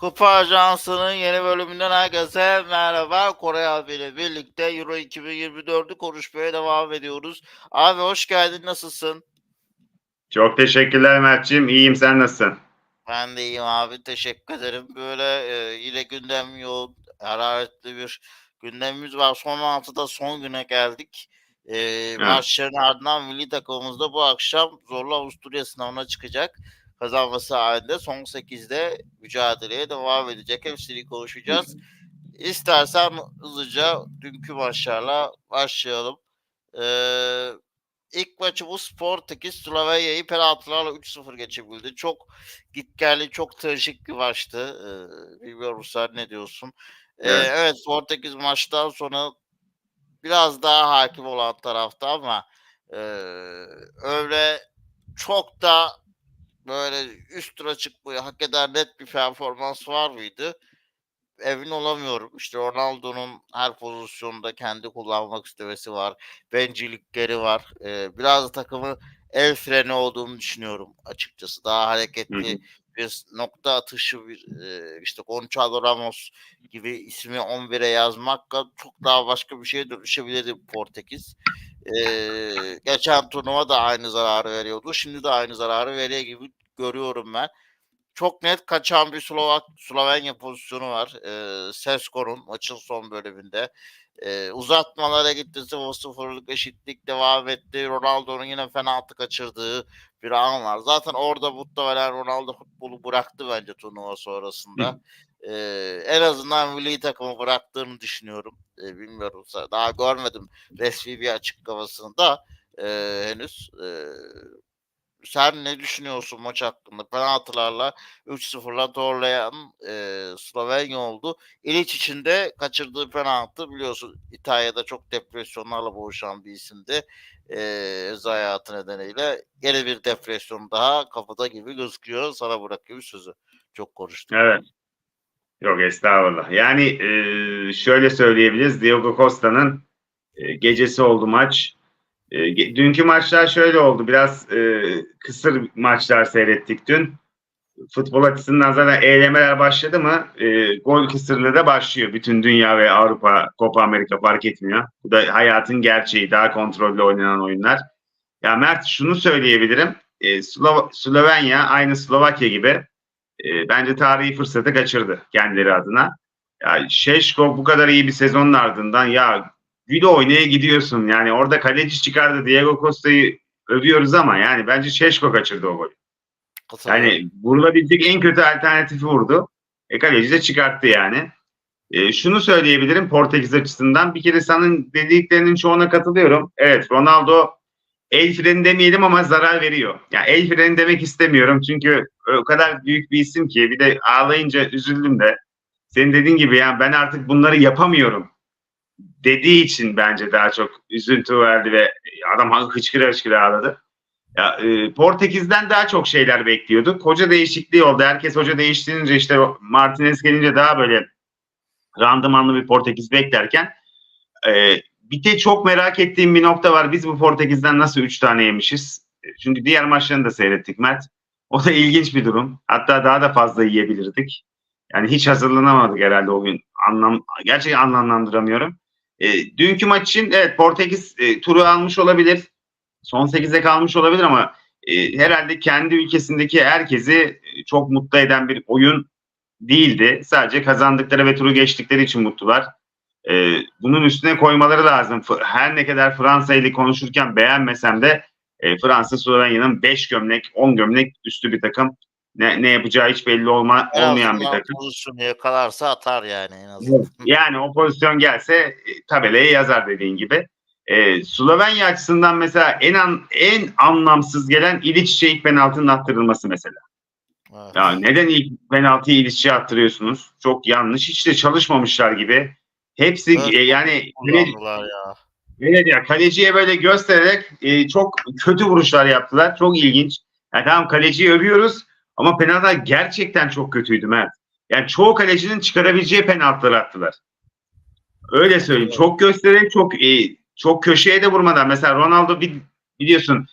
Kupa Ajansı'nın yeni bölümünden herkese merhaba. Kore abi ile birlikte Euro 2024'ü konuşmaya devam ediyoruz. Abi hoş geldin, nasılsın? Çok teşekkürler Mert'ciğim. İyiyim sen nasılsın? Ben de iyiyim abi, teşekkür ederim. Böyle e, yine gündem yoğun, hararetli bir gündemimiz var. Son altıda son güne geldik. E, maçların ardından milli takımımız da bu akşam zorlu Avusturya sınavına çıkacak. Kazanması halinde son 8'de mücadeleye devam edecek. Hepsini konuşacağız. İstersen hızlıca dünkü maçlarla başlayalım. Ee, ilk maçımız Portekiz Slovenya'yı penaltılarla 3-0 geçebildi. Çok gitgelli, çok trajik bir maçtı. Ee, bilmiyorum sen ne diyorsun? Ee, Evet. evet Portekiz maçtan sonra biraz daha hakim olan tarafta ama e, öyle çok da böyle üst tura çıkmayı hak eder net bir performans var mıydı? Emin olamıyorum. İşte Ronaldo'nun her pozisyonda kendi kullanmak istemesi var. Bencillikleri var. Ee, biraz da takımı el freni olduğunu düşünüyorum açıkçası. Daha hareketli Hı hı. bir nokta atışı bir e, işte Gonçalo Ramos gibi ismi 11'e yazmakla çok daha başka bir şeye dönüşebilirdi Portekiz. Ee, geçen turnuva da aynı zararı veriyordu. Şimdi de aynı zararı veriyor gibi görüyorum ben. Çok net kaçan bir Slovak Slovenya pozisyonu var. Ee, Sesko'nun maçın son bölümünde. Ee, uzatmalara gitti 0-0'lık eşitlik devam etti. Ronaldo'nun yine penaltı kaçırdığı bir an var. Zaten orada muhtemelen Ronaldo futbolu bıraktı bence turnuva sonrasında. Ee, en azından milli takımı bıraktığını düşünüyorum. Ee, bilmiyorum. Daha görmedim resmi bir açıklamasını da e, henüz. E, sen ne düşünüyorsun maç hakkında? Penaltılarla 3-0'la doğrulayan e, Slovenya oldu. İliç için de kaçırdığı penaltı biliyorsun İtalya'da çok depresyonlarla boğuşan bir isimdi. E, özel hayatı nedeniyle yeni bir depresyon daha kapıda gibi gözüküyor. Sana bırakayım sözü. Çok konuştum. Evet. Yok estağfurullah. Yani e, şöyle söyleyebiliriz. Diogo Costa'nın e, gecesi oldu maç. E, dünkü maçlar şöyle oldu. Biraz e, kısır maçlar seyrettik dün. Futbol açısından zaten eğlemeler başladı mı e, gol kısırlığı da başlıyor. Bütün dünya ve Avrupa, Copa Amerika fark etmiyor. Bu da hayatın gerçeği. Daha kontrollü oynanan oyunlar. Ya Mert şunu söyleyebilirim. E, Slo- Slovenya aynı Slovakya gibi e, bence tarihi fırsatı kaçırdı kendileri adına. Ya Şeşko bu kadar iyi bir sezonun ardından ya güle oynaya gidiyorsun. Yani orada kaleci çıkardı Diego Costa'yı övüyoruz ama yani bence Şeşko kaçırdı o golü. Yani vurulabilecek en kötü alternatifi vurdu. E kaleci de çıkarttı yani. E, şunu söyleyebilirim Portekiz açısından. Bir kere senin dediklerinin çoğuna katılıyorum. Evet Ronaldo el freni demeyelim ama zarar veriyor. Ya el freni demek istemiyorum çünkü o kadar büyük bir isim ki bir de ağlayınca üzüldüm de. Senin dediğin gibi yani ben artık bunları yapamıyorum dediği için bence daha çok üzüntü verdi ve adam hıçkıra hıçkıra ağladı. Ya, e, Portekiz'den daha çok şeyler bekliyorduk. Hoca değişikliği oldu. Herkes hoca değiştirince işte Martinez gelince daha böyle randımanlı bir Portekiz beklerken e, bir de çok merak ettiğim bir nokta var. Biz bu Portekiz'den nasıl 3 tane yemişiz? Çünkü diğer maçlarını da seyrettik Mert. O da ilginç bir durum. Hatta daha da fazla yiyebilirdik. Yani hiç hazırlanamadık herhalde o gün. Anlam, gerçekten anlamlandıramıyorum. E, dünkü maç için evet Portekiz e, turu almış olabilir. Son 8'e kalmış olabilir ama e, herhalde kendi ülkesindeki herkesi e, çok mutlu eden bir oyun değildi. Sadece kazandıkları ve turu geçtikleri için mutlular. E, bunun üstüne koymaları lazım. Her ne kadar Fransa ile konuşurken beğenmesem de e, Fransa Slovenya'nın 5 gömlek, 10 gömlek üstü bir takım. Ne, ne yapacağı hiç belli olma, En olmayan bir takım. Pozisyonu yakalarsa atar yani en azından. Yani o pozisyon gelse e, tabelaya yazar dediğin gibi. E, Slovenya açısından mesela en an, en anlamsız gelen İliç'e ilk penaltının attırılması mesela. Evet. Ya neden ilk penaltıyı İliç'e attırıyorsunuz? Çok yanlış. Hiç de çalışmamışlar gibi. Hepsi Evet, e, yani ya. Evet ya kaleciye böyle göstererek e, çok kötü vuruşlar yaptılar. Çok ilginç. Yani tamam kaleciyi övüyoruz ama penaltılar gerçekten çok kötüydü Mert. Yani çoğu kalecinin çıkarabileceği penaltılar attılar. Öyle söyleyeyim. Evet. Çok göstererek çok e, çok köşeye de vurmadan. Mesela Ronaldo bir, biliyorsun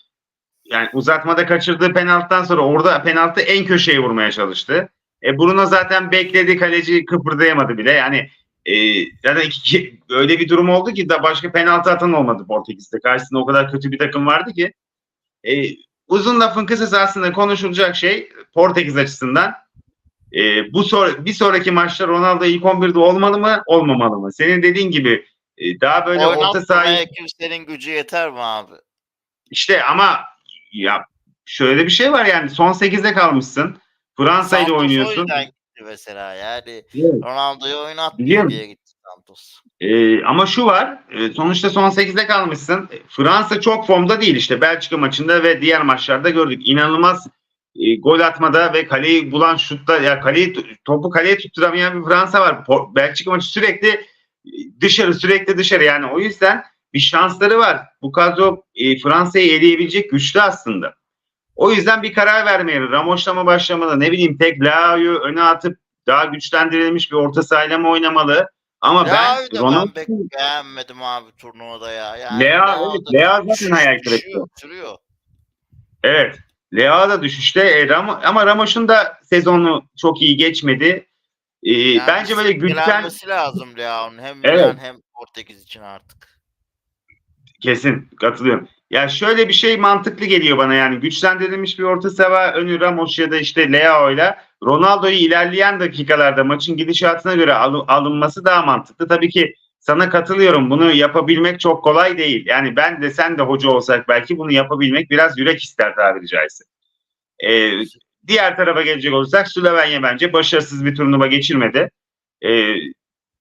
yani uzatmada kaçırdığı penaltıdan sonra orada penaltı en köşeye vurmaya çalıştı. E, Bruno zaten bekledi kaleci kıpırdayamadı bile. Yani e, zaten iki, öyle bir durum oldu ki da başka penaltı atan olmadı Portekiz'de. Karşısında o kadar kötü bir takım vardı ki. E, uzun lafın kısası aslında konuşulacak şey Portekiz açısından e, bu sor- bir sonraki maçta Ronaldo ilk 11'de olmalı mı olmamalı mı? Senin dediğin gibi e, daha böyle orta sahayı Oynatmaya kimsenin gücü yeter mi abi? işte ama ya şöyle bir şey var yani son 8'e kalmışsın. Fransa ile oynuyorsun. Mesela yani. Evet. Ronaldo'yu oynat Biliyorum. diye gitti Santos. Ee, ama şu var e, sonuçta son 8'de kalmışsın. Fransa çok formda değil işte Belçika maçında ve diğer maçlarda gördük. İnanılmaz e, gol atmada ve kaleyi bulan şutta ya kaleyi topu kaleye tutturamayan bir Fransa var. Po- Belçika maçı sürekli dışarı sürekli dışarı yani o yüzden bir şansları var. Bu kadro e, Fransa'yı eleyebilecek güçlü aslında. O yüzden bir karar vermeli. Ramos'la mı başlamalı? Ne bileyim tek Lao'yu öne atıp daha güçlendirilmiş bir orta sahayla mı oynamalı? Ama Ya ben Ronaldo ben beğenmedim abi turnuvada ya. Yani Lea, evet, Lea zaten hayal kırıklığı. Evet. Lea da düşüşte e, Ram- ama Ramos'un da sezonu çok iyi geçmedi. E, Yani bence böyle disiplinlenmesi lazım Leao'nun hem Evet. Milan hem Portekiz için artık. kesin katılıyorum. Ya şöyle bir şey mantıklı geliyor bana yani güçlendirilmiş bir orta saha önü Ramos ya da işte Leao'yla Ronaldo'yu ilerleyen dakikalarda maçın gidişatına göre alı- alınması daha mantıklı. Tabii ki sana katılıyorum. Bunu yapabilmek çok kolay değil. Yani ben de sen de hoca olsak belki bunu yapabilmek biraz yürek ister tabiri caizse. Ee, diğer tarafa gelecek olursak Slovenya bence başarısız bir turnuva geçirmedi. Ee,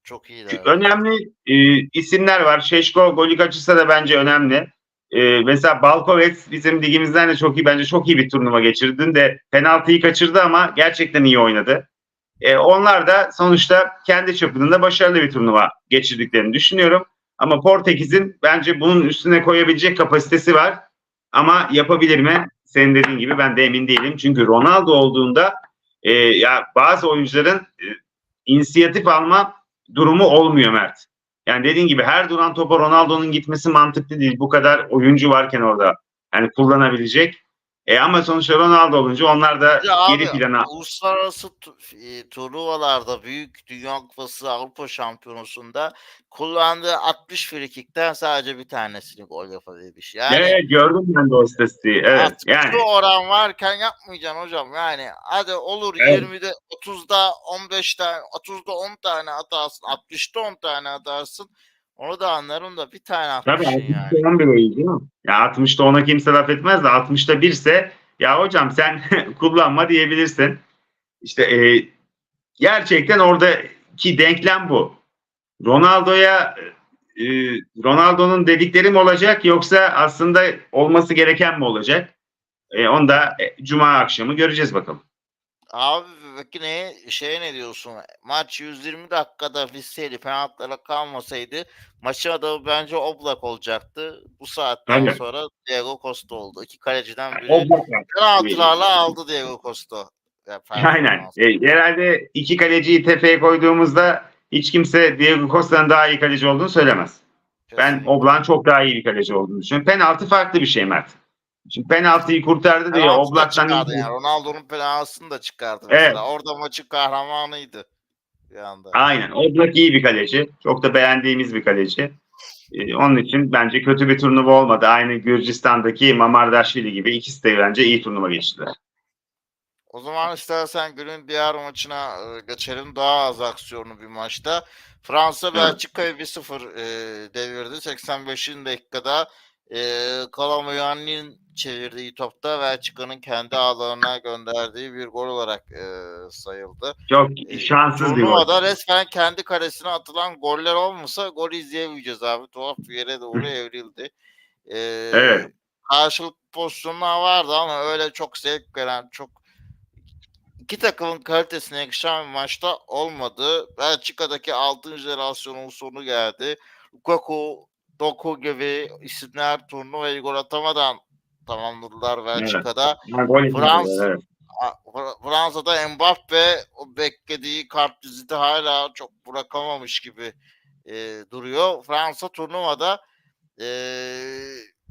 Çok iyi önemli e, isimler var. Şeşko golü kaçırsa da bence önemli. E, mesela Balkovets bizim ligimizden de çok iyi bence çok iyi bir turnuva geçirdi. Dün de penaltıyı kaçırdı ama gerçekten iyi oynadı. E, onlar da sonuçta kendi çapında başarılı bir turnuva geçirdiklerini düşünüyorum. Ama Portekiz'in bence bunun üstüne koyabilecek kapasitesi var. Ama yapabilir mi? Senin dediğin gibi ben de emin değilim. Çünkü Ronaldo olduğunda e, ya bazı oyuncuların e, inisiyatif alma durumu olmuyor Mert. Yani dediğin gibi her duran topa Ronaldo'nun gitmesi mantıklı değil. Bu kadar oyuncu varken orada yani kullanabilecek. E ama sonuçta Ronaldo olunca onlar da Ya abi, geri plana Uluslararası e, turnuvalarda büyük Dünya Kupası Avrupa Şampiyonası'nda kullandığı 60 frikikten sadece bir tanesini gol yapabilmiş. Yani Evet gördüm ben de o istatistiği. Evet yani oran varken yapmayacaksın hocam. Yani hadi olur Evet. 20'de 30'da 15 tane 30'da 10 tane atarsın 60'da 10 tane atarsın. Onu da anlarım da bir tane tabii atmışsın yani. 60'ta 11 oyuncu? Ya 60'ta ona kimse laf etmez de 60'ta 1 ise ya hocam sen kullanma diyebilirsin. İşte e, gerçekten oradaki denklem bu. Ronaldo'ya e, Ronaldo'nun dedikleri mi olacak yoksa aslında olması gereken mi olacak? E, onu da e, Cuma akşamı göreceğiz bakalım. Abi peki ne şey ne diyorsun? Maç 120 dakikada bitseydi penaltılara kalmasaydı maçın adamı bence Oblak olacaktı. Bu saatten Aynen. sonra Diego Costa oldu. İki kaleciden biri O bak- penaltılarla aldı Diego Costa. Ya, Aynen. E, herhalde iki kaleciyi tepeye koyduğumuzda hiç kimse Diego Costa'nın daha iyi kaleci olduğunu söylemez. Ben Kesinlikle. Oblak'ın çok daha iyi bir kaleci olduğunu düşünüyorum. Penaltı farklı bir şey Mert. Şimdi penaltıyı kurtardı diye Penaltı Oblak'tan çıkardı yani. Ronaldo'nun penaltısını da çıkardı Evet. mesela. Orada maçın kahramanıydı bir anda. Aynen. Oblak iyi bir kaleci. Çok da beğendiğimiz bir kaleci. Ee, onun için bence kötü bir turnuva olmadı. Aynı Gürcistan'daki Mamardashvili gibi ikisi de bence iyi turnuva geçtiler. O zaman istersen günün diğer maçına e, geçelim. Daha az aksiyonlu bir maçta. Fransa Evet. Belçika'yı 1-0 e, devirdi. 85. dakikada e, Kolomuyan'ın çevirdiği topta Belçika'nın kendi ağlarına gönderdiği bir gol olarak e, sayıldı. Çok E, şanssız bir gol. Turnuvada resmen kendi kalesine atılan goller olmasa gol izleyemeyeceğiz abi. Tuhaf bir yere doğru evrildi. E, Evet. Karşılık pozisyonlar vardı ama öyle çok zevk veren, çok iki takımın kalitesine yakışan bir maçta olmadı. Belçika'daki 6. jenerasyonun sonu geldi. Lukaku, Doku gibi isimler turnuvayı gol atamadan tamamladılar Belçika'da. Evet. A- Fra- Fransa'da Mbappe o beklediği kart viziti hala çok bırakamamış gibi e, duruyor. Fransa turnuvada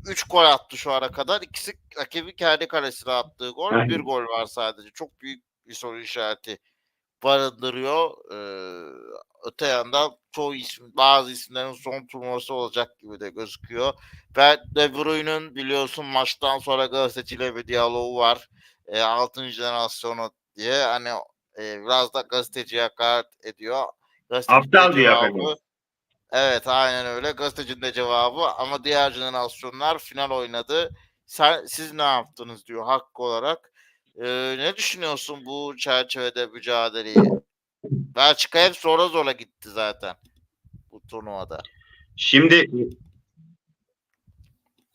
3 gol attı şu ana kadar. İkisi rakibi kendi kalesine attığı gol. Aynen. Bir gol var sadece. Çok büyük bir soru işareti barındırıyor. Ee, öte yandan çoğu isim, bazı isimlerin son turnuvası olacak gibi de gözüküyor. Ve De Bruyne'nin biliyorsun maçtan sonra gazeteciyle bir diyaloğu var. E, 6. jenerasyonu diye hani e, biraz da gazeteciye hakaret ediyor. Gazeteci Aptal diyor cevabı-. Evet aynen öyle. Gazetecinin de cevabı ama diğer jenerasyonlar final oynadı. Sen, siz ne yaptınız diyor hakkı olarak. Ee, ne düşünüyorsun bu çerçevede mücadeleyi? Belçika hep zora zora gitti zaten bu turnuvada. Şimdi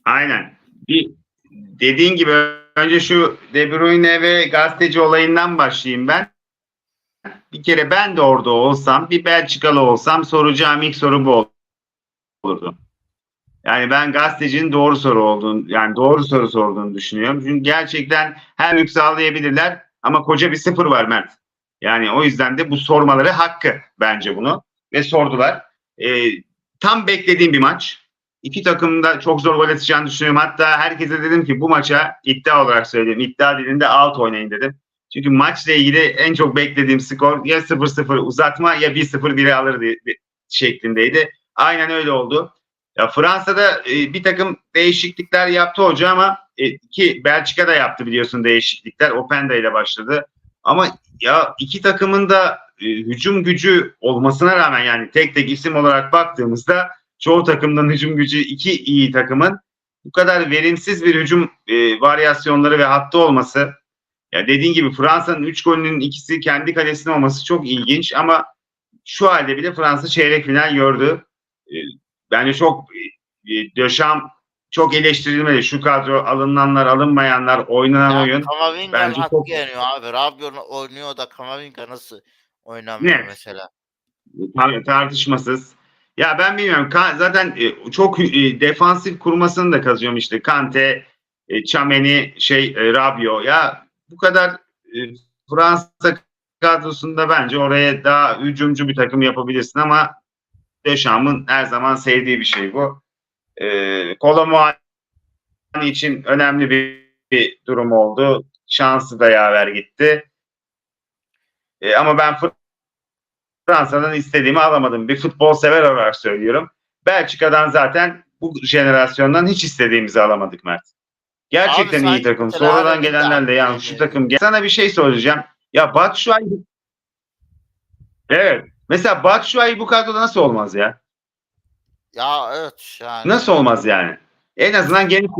aynen. Bir dediğin gibi önce şu De Bruyne ve gazeteci olayından başlayayım ben. Bir kere ben de orada olsam, bir Belçikalı olsam soracağım ilk soru bu olurdu. Yani ben gazetecinin doğru soru olduğunu, yani doğru soru sorduğunu düşünüyorum. Çünkü gerçekten her yük sağlayabilirler ama koca bir sıfır var Mert. Yani o yüzden de bu sormaları hakkı bence bunu. Ve sordular. Ee, tam beklediğim bir maç. İki takım da çok zor gol atacağını düşünüyorum. Hatta herkese dedim ki bu maça iddia olarak söyleyeyim. İddia dilinde alt oynayın dedim. Çünkü maçla ilgili en çok beklediğim skor ya 0-0 uzatma ya 1-0 biri alır şeklindeydi. Aynen öyle oldu. Ya Fransa'da e, bir takım değişiklikler yaptı hoca ama e, ki Belçika da yaptı biliyorsun değişiklikler. Openda ile başladı. Ama ya iki takımın da e, hücum gücü olmasına rağmen yani tek tek isim olarak baktığımızda çoğu takımdan hücum gücü iki iyi takımın bu kadar verimsiz bir hücum e, varyasyonları ve hattı olması ya dediğin gibi Fransa'nın 3 golünün ikisi kendi kalesinde olması çok ilginç ama şu halde bile Fransa çeyrek final gördü. E, bence çok e, Döşam çok eleştirilmeli. Şu kadro alınanlar, alınmayanlar, oynanan Ya oyun. Kamavinga bence çok- yeniyor abi. Rabiot oynuyor da Kamavinga nasıl oynamıyor Ne? mesela? Tar- tartışmasız. Ya ben bilmiyorum. Ka- zaten e, çok e, defansif kurmasını da kazıyorum işte. Kante, e, Çameni, şey e, Rabiot. Ya bu kadar e, Fransa kadrosunda bence oraya daha hücumcu bir takım yapabilirsin ama Deschamps''ın her zaman sevdiği bir şey bu. E, Kolomuani için önemli bir, bir durum oldu. Şansı da yaver gitti. E, ama ben Fransa'dan istediğimi alamadım. Bir futbol sever olarak söylüyorum. Belçika'dan zaten bu jenerasyondan hiç istediğimizi alamadık Mert. Gerçekten Abi iyi takım. Sonradan gelenler de yani şu takım. Sana bir şey soracağım. Ya Batshuayi Evet. Mesela Batshuayi bu kadroda nasıl olmaz ya? Ya evet yani. Nasıl olmaz yani? En azından genç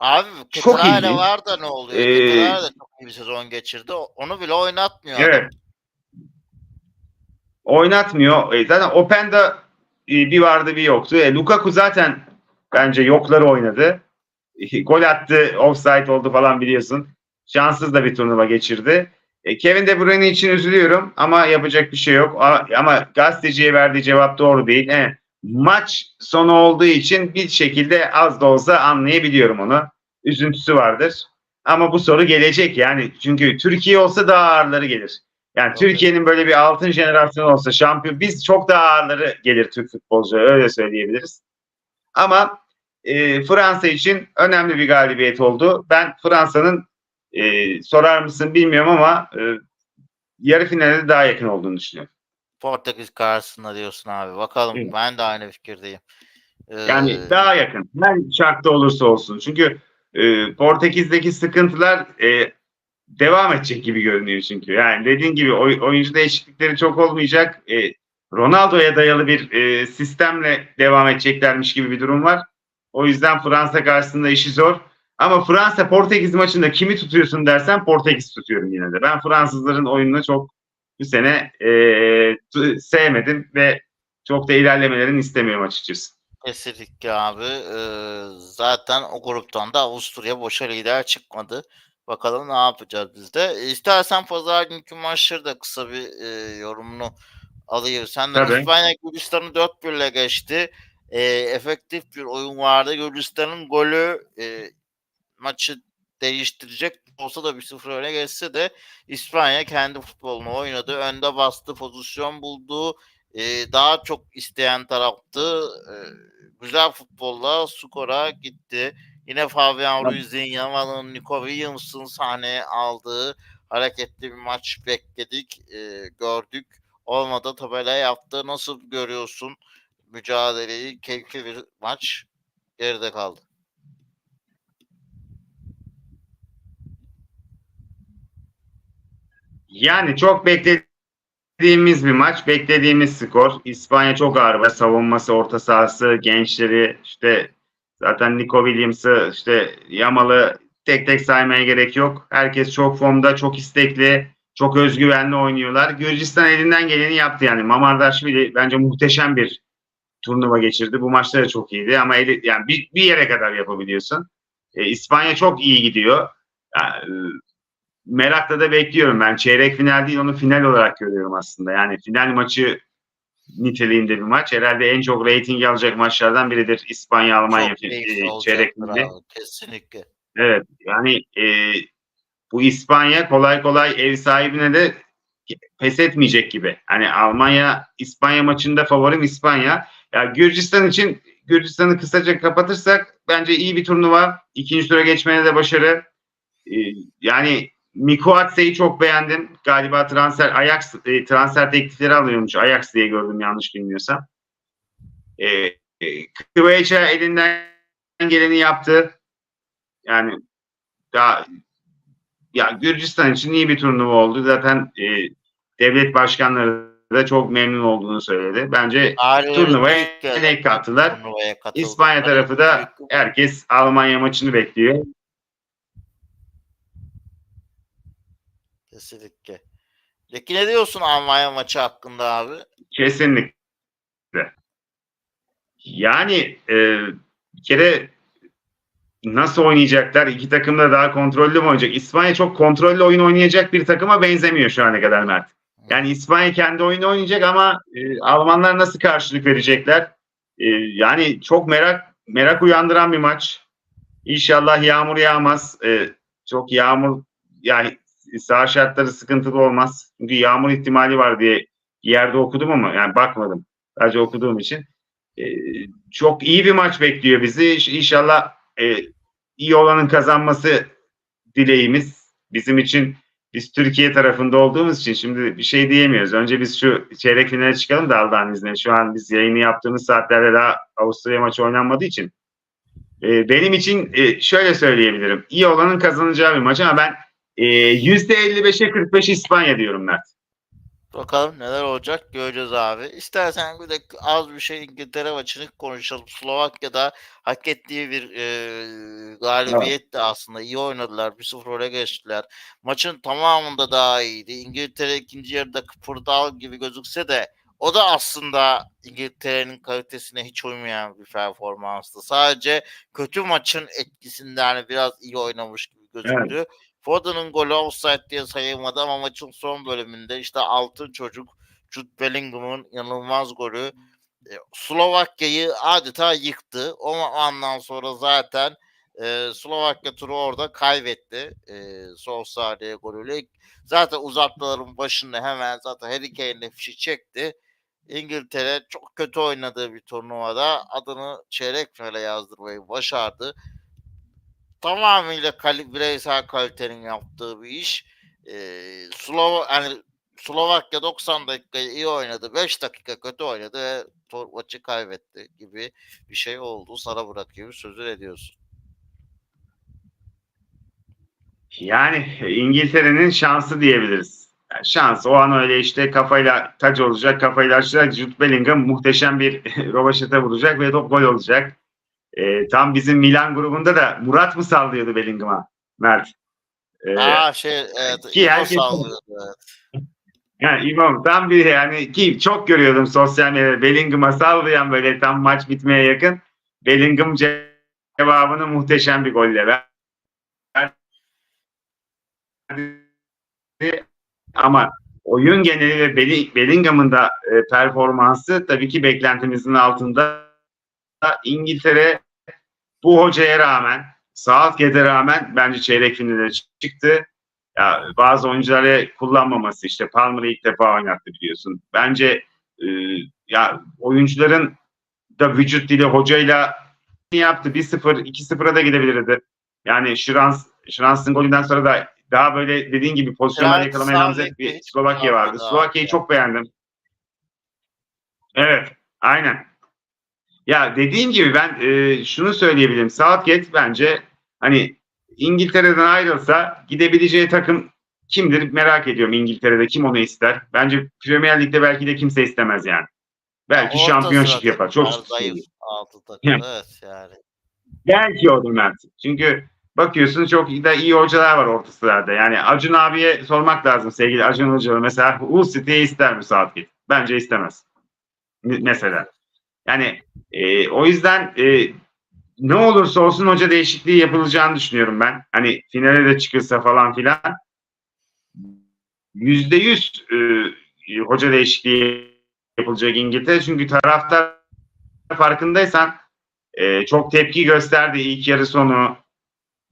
Abi Çok Ketelare ilginç. var da ne oluyor? Ee, Ketelare de çok iyi bir sezon geçirdi. Onu bile oynatmıyor adam. Evet. Oynatmıyor. E, zaten Openda e, bir vardı bir yoktu. E, Lukaku zaten bence yokları oynadı. E, gol attı, offside oldu falan biliyorsun. Şanssız da bir turnuva geçirdi. E, Kevin De Bruyne için üzülüyorum ama yapacak bir şey yok. A- ama gazeteciye verdiği cevap doğru değil. E, maç sonu olduğu için bir şekilde az da olsa anlayabiliyorum onu. Üzüntüsü vardır. Ama bu soru gelecek yani. Çünkü Türkiye olsa daha ağırları gelir. Yani Tabii. Türkiye'nin böyle bir altın jenerasyon olsa şampiyon biz çok daha ağırları gelir Türk futbolcu öyle söyleyebiliriz. Ama e, Fransa için önemli bir galibiyet oldu. Ben Fransa'nın e, sorar mısın bilmiyorum ama e, yarı finale daha yakın olduğunu düşünüyorum. Portekiz karşısında diyorsun abi. Bakalım Evet. ben de aynı fikirdeyim. Ee, Yani daha yakın. Her şartta olursa olsun. Çünkü e, Portekiz'deki sıkıntılar e, devam edecek gibi görünüyor çünkü. Yani dediğin gibi oy- oyuncu değişiklikleri çok olmayacak. E, Ronaldo'ya dayalı bir e, sistemle devam edeceklermiş gibi bir durum var. O yüzden Fransa karşısında işi zor. Ama Fransa Portekiz maçında kimi tutuyorsun dersen Portekiz tutuyorum yine de. Ben Fransızların oyununu çok bu sene e, sevmedim ve çok da ilerlemelerini istemiyorum açıkçası. Kesinlikle abi. Ee, zaten o gruptan da Avusturya boşa lider çıkmadı. Bakalım ne yapacağız biz de. İstersen pazar günkü maçları da kısa bir e, yorumunu alayım. Senden Tabii. İspanya Gürcistan'ı 4-1 ile geçti. E, efektif bir oyun vardı. Gürcistan'ın golü e, maçı değiştirecek olsa da 1-0 öne geçse de İspanya kendi futbolunu oynadı. Önde bastı, pozisyon buldu. E, daha çok isteyen taraftı. E, güzel futbolla skora gitti. Yine Fabian. Ruiz'in, Yamal'ın, Nico Williams'ın sahneye aldığı hareketli bir maç bekledik, e, gördük. Olmadı tabela yaptı. Nasıl görüyorsun mücadeleyi? Keyifli bir maç geride kaldı. Yani çok beklediğimiz bir maç, beklediğimiz skor. İspanya çok ağır ve savunması, orta sahası, gençleri, işte zaten Nico Williams'ı, işte Yamal'ı tek tek saymaya gerek yok. Herkes çok formda, çok istekli, çok özgüvenli oynuyorlar. Gürcistan elinden geleni yaptı yani. Mamardashvili bence muhteşem bir turnuva geçirdi. Bu maçta da çok iyiydi ama eli, yani bir, bir yere kadar yapabiliyorsun. E, İspanya çok iyi gidiyor. Yani, merakla da bekliyorum ben. Çeyrek final değil onu final olarak görüyorum aslında. Yani final maçı niteliğinde bir maç. Herhalde en çok reyting alacak maçlardan biridir. İspanya, Almanya çeyrek finali. Kesinlikle. Evet yani e, bu İspanya kolay kolay ev sahibine de pes etmeyecek gibi. Hani Almanya İspanya maçında favorim İspanya. Ya Gürcistan için Gürcistan'ı kısaca kapatırsak bence iyi bir turnuva. İkinci tura geçmene de başarı. E, yani Mikuatse'yi çok beğendim. Galiba transfer Ajax e, transfer teklifleri alıyormuş. Ajax diye gördüm yanlış bilmiyorsam. E, e, Kıvayça elinden geleni yaptı. Yani daha ya Gürcistan için iyi bir turnuva oldu. Zaten e, devlet başkanları da çok memnun olduğunu söyledi. Bence Aileleri turnuvaya renk kattılar. İspanya tarafı da herkes Almanya maçını bekliyor. Kesinlikle. Peki ne diyorsun Almanya maçı hakkında abi? Kesinlikle. Yani e, bir kere nasıl oynayacaklar? İki takım da daha kontrollü mü oynayacak? İspanya çok kontrollü oyun oynayacak bir takıma benzemiyor şu ana kadar Mert. Yani İspanya kendi oyunu oynayacak ama e, Almanlar nasıl karşılık verecekler? E, yani çok merak merak uyandıran bir maç. İnşallah yağmur yağmaz. E, çok yağmur yani sağ şartları sıkıntılı olmaz. Çünkü yağmur ihtimali var diye yerde okudum ama yani bakmadım. Sadece okuduğum için. E, çok iyi bir maç bekliyor bizi. İnşallah e, iyi olanın kazanması dileğimiz. Bizim için biz Türkiye tarafında olduğumuz için şimdi bir şey diyemiyoruz. Önce biz şu çeyrek finale çıkalım da Allah'ın izniyle. Şu an biz yayını yaptığımız saatlerde daha Avusturya maçı oynanmadığı için. E, benim için e, şöyle söyleyebilirim. İyi olanın kazanacağı bir maç ama ben e, %55'e 45 İspanya diyorum Mert. Bakalım neler olacak göreceğiz abi. İstersen bir de az bir şey İngiltere maçını konuşalım. Slovakya'da hak ettiği bir e, galibiyet de aslında iyi oynadılar. 1-0 öne geçtiler. Maçın tamamında daha iyiydi. İngiltere ikinci yarıda kıpırdal gibi gözükse de o da aslında İngiltere'nin kalitesine hiç uymayan bir performanstı. Sadece kötü maçın etkisinden biraz iyi oynamış gibi gözüktü. Foden'ın golü offside diye sayılmadı ama maçın son bölümünde işte altın çocuk Jude Bellingham'ın inanılmaz golü e, Slovakya'yı adeta yıktı. O andan sonra zaten e, Slovakya turu orada kaybetti. E, sol saniye golüyle. Zaten uzatmaların başında hemen zaten Harry Kane'le fişi çekti. İngiltere çok kötü oynadığı bir turnuvada adını çeyrek finale yazdırmayı başardı tamamıyla kali, bireysel kalitenin yaptığı bir iş. Ee, Slova, yani Slovakya 90 dakika iyi oynadı. 5 dakika kötü oynadı ve maçı kaybetti gibi bir şey oldu. Sana bırakıyorum. Sözü ne diyorsun? Yani İngiltere'nin şansı diyebiliriz. Yani şans. O an öyle işte kafayla taç olacak, kafayla açacak. Jude Bellingham muhteşem bir rovaşata vuracak ve top gol olacak. Ee, tam bizim Milan grubunda da Murat mı sallıyordu Bellingham'a? Mert. Ee, Aa şey evet. ki herkes- sallıyordu, evet. yani İmam tam bir yani ki çok görüyordum sosyal medyada Bellingham'a sallayan böyle tam maç bitmeye yakın. Bellingham cevabını muhteşem bir golle ver. Ama oyun geneli ve Belli- Bellingham'ın da e, performansı tabii ki beklentimizin altında. İngiltere bu hocaya rağmen, Southgate'e rağmen bence çeyrek finale çıktı. Ya bazı oyuncuları kullanmaması işte Palmer'ı ilk defa oynattı biliyorsun. Bence e, ya oyuncuların da vücut dili hocayla yaptı. 1-0, 2-0'a da gidebilirdi. Yani Şirans, Şirans'ın golünden sonra da daha böyle dediğin gibi pozisyonlar Evet, sağ namzet bir Slovakya vardı. Slovakya'yı ya. çok beğendim. Evet, aynen. Ya dediğim gibi ben e, şunu söyleyebilirim. Southgate bence hani İngiltere'den ayrılsa gidebileceği takım kimdir merak ediyorum İngiltere'de kim onu ister. Bence Premier Lig'de belki de kimse istemez yani. Belki Orta şampiyonşip yapar. Çok zayıf altı takım Yani. evet yani. Belki o Mert. Çünkü bakıyorsun çok da iyi hocalar var orta sıralarda. Yani Acun abiye sormak lazım sevgili Acun Hoca. Mesela Hull City'ye ister mi Southgate? Bence istemez. Mesela. Yani e, o yüzden e, ne olursa olsun hoca değişikliği yapılacağını düşünüyorum ben. Hani finale de çıkılsa falan filan. Yüzde yüz e, hoca değişikliği yapılacak İngiltere. Çünkü taraftar farkındaysan e, çok tepki gösterdi ilk yarı sonu.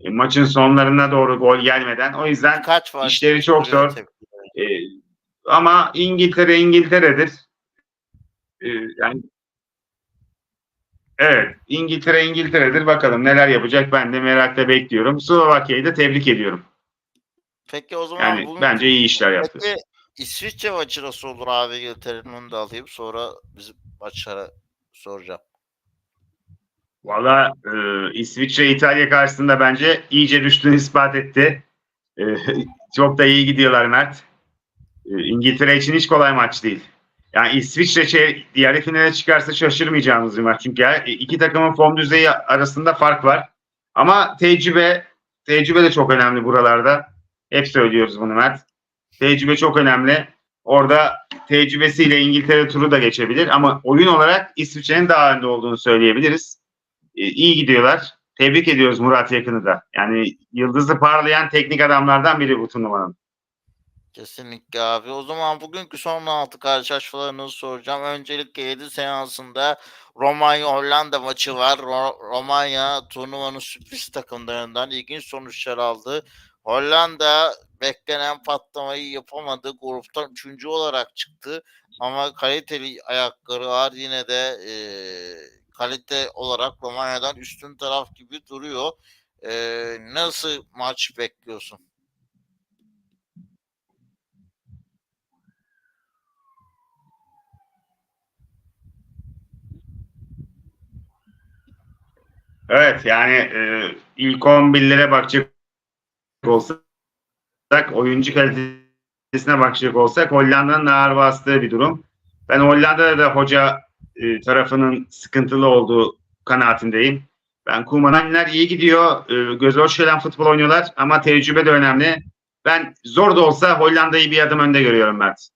E, maçın sonlarına doğru gol gelmeden. O yüzden Kaç var? işleri çok zor. e, ama İngiltere İngiltere'dir. E, yani Evet, İngiltere İngiltere'dir. Bakalım neler yapacak ben de merakla bekliyorum. Slovakya'yı da tebrik ediyorum. Peki o zaman Yani bugün bence iyi işler yaptı. Peki İsviçre maçı nasıl olur abi İngiltere'nin onu da alayım sonra bizim maçlara soracağım. Valla e, İsviçre İtalya karşısında bence iyice düştüğünü ispat etti. E, çok da iyi gidiyorlar Mert. E, İngiltere için hiç kolay maç değil. Yani İsviçre şey, yarı finale çıkarsa şaşırmayacağımız bir maç. Çünkü ya, iki takımın form düzeyi arasında fark var. Ama tecrübe tecrübe de çok önemli buralarda. Hep söylüyoruz bunu Mert. Tecrübe çok önemli. Orada tecrübesiyle İngiltere turu da geçebilir ama oyun olarak İsviçre'nin daha önde olduğunu söyleyebiliriz. E, iyi gidiyorlar. Tebrik ediyoruz Murat Yakın'ı da. Yani yıldızı parlayan teknik adamlardan biri bu turnuvanın. Kesinlikle abi. O zaman bugünkü son 16 karşılaşmalarını soracağım. Öncelikle 7 seansında Romanya-Hollanda maçı var. Ro- Romanya turnuvanın sürpriz takımlarından ilginç sonuçlar aldı. Hollanda beklenen patlamayı yapamadı. Gruptan 3. olarak çıktı. Ama kaliteli ayakları var. Yine de eee, kalite olarak Romanya'dan üstün taraf gibi duruyor. Eee, nasıl maç bekliyorsun? Evet yani e, ilk 11'lere bakacak olsak oyuncu kalitesine bakacak olsak Hollanda'nın ağır bastığı bir durum. Ben Hollanda'da da hoca e, tarafının sıkıntılı olduğu kanaatindeyim. Ben Kumanlar iyi gidiyor. E, göz hoş gelen futbol oynuyorlar ama tecrübe de önemli. Ben zor da olsa Hollanda'yı bir adım önde görüyorum Mert.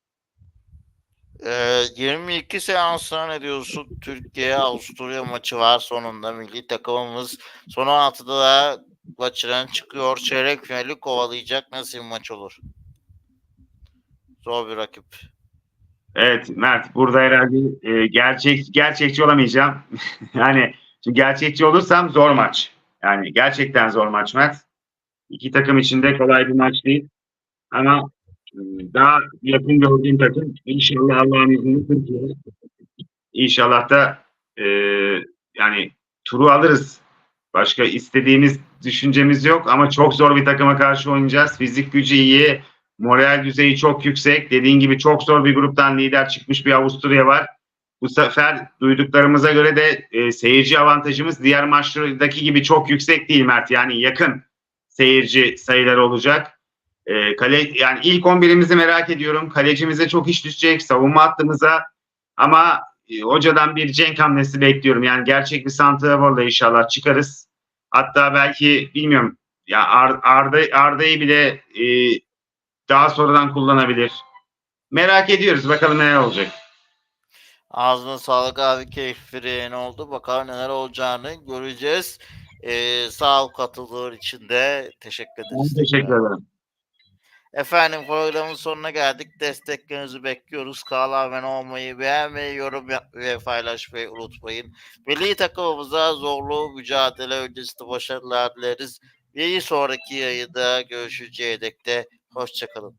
Ee, 22 seansına ne diyorsun? Türkiye Avusturya maçı var sonunda milli takımımız son 16'da da maçından çıkıyor. Çeyrek finali kovalayacak nasıl bir maç olur? Zor bir rakip. Evet Mert burada herhalde e, gerçek gerçekçi olamayacağım. yani çünkü gerçekçi olursam zor maç. Yani gerçekten zor maç Mert. İki takım içinde kolay bir maç değil. Ama daha yakın gördüğüm takım inşallah Allah'ın izniyle Türkiye. İnşallah da e, yani turu alırız. Başka istediğimiz düşüncemiz yok ama çok zor bir takıma karşı oynayacağız. Fizik gücü iyi, moral düzeyi çok yüksek. Dediğin gibi çok zor bir gruptan lider çıkmış bir Avusturya var. Bu sefer duyduklarımıza göre de e, seyirci avantajımız diğer maçlardaki gibi çok yüksek değil Mert. Yani yakın seyirci sayıları olacak. E, kale yani ilk 11'imizi merak ediyorum. Kalecimize çok iş düşecek, savunma hattımıza ama e, hocadan bir Cenk hamlesi bekliyorum. Yani gerçek bir santraforla inşallah çıkarız. Hatta belki bilmiyorum ya Ar- Arda Arda'yı bile e, daha sonradan kullanabilir. Merak ediyoruz. Bakalım neler olacak. Ağzına sağlık abi keyifli yayın oldu. Bakalım neler olacağını göreceğiz. Ee, sağ ol katıldığın için de teşekkür ederiz. Teşekkür ederim. Efendim programın sonuna geldik. Desteklerinizi bekliyoruz. Kanala abone olmayı, beğenmeyi, yorum yapmayı ve paylaşmayı unutmayın. Milli takımımıza zorlu mücadele öncesinde başarılar dileriz. Bir sonraki yayında görüşeceğe dek de hoşçakalın.